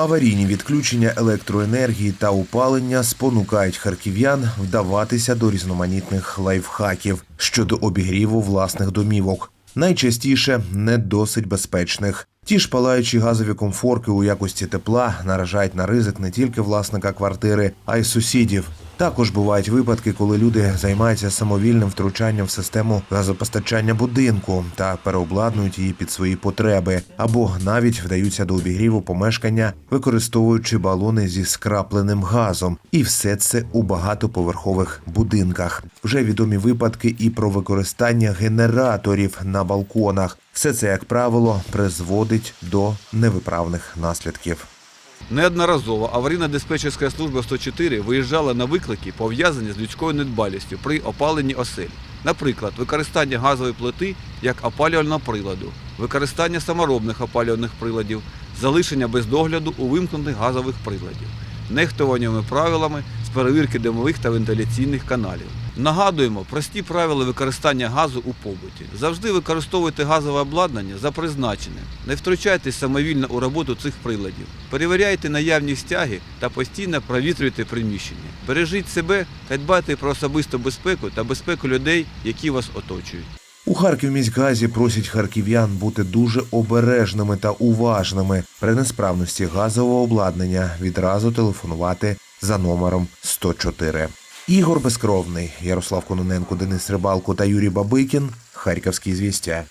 Аварійні відключення електроенергії та опалення спонукають харків'ян вдаватися до різноманітних лайфхаків щодо обігріву власних домівок. Найчастіше не досить безпечних. Ті ж палаючі газові комфорки у якості тепла наражають на ризик не тільки власника квартири, а й сусідів. Також бувають випадки, коли люди займаються самовільним втручанням в систему газопостачання будинку та переобладнують її під свої потреби, або навіть вдаються до обігріву помешкання, використовуючи балони зі скрапленим газом, і все це у багатоповерхових будинках. Вже відомі випадки і про використання генераторів на балконах. Все це, як правило, призводить до невиправних наслідків. Неодноразово аварійно-диспетчерська служба 104 виїжджала на виклики, пов'язані з людською недбалістю при опаленні осель. Наприклад, використання газової плити як опалювального приладу, використання саморобних опалювальних приладів, залишення без догляду увімкнених газових приладів, нехтуваннями правилами перевірки димових та вентиляційних каналів. Нагадуємо прості правила використання газу у побуті. Завжди використовуйте газове обладнання за призначенням. Не втручайтесь самовільно у роботу цих приладів. Перевіряйте наявні стяги та постійно провітрюйте приміщення. Бережіть себе та дбайте про особисту безпеку та безпеку людей, які вас оточують. У Харківміськгазі просять харків'ян бути дуже обережними та уважними при несправності газового обладнання. Відразу телефонувати за номером 104. Ігор Безкровний, Ярослав Кононенко, Денис Рибалко та Юрій Бабикін. Харківські звістя.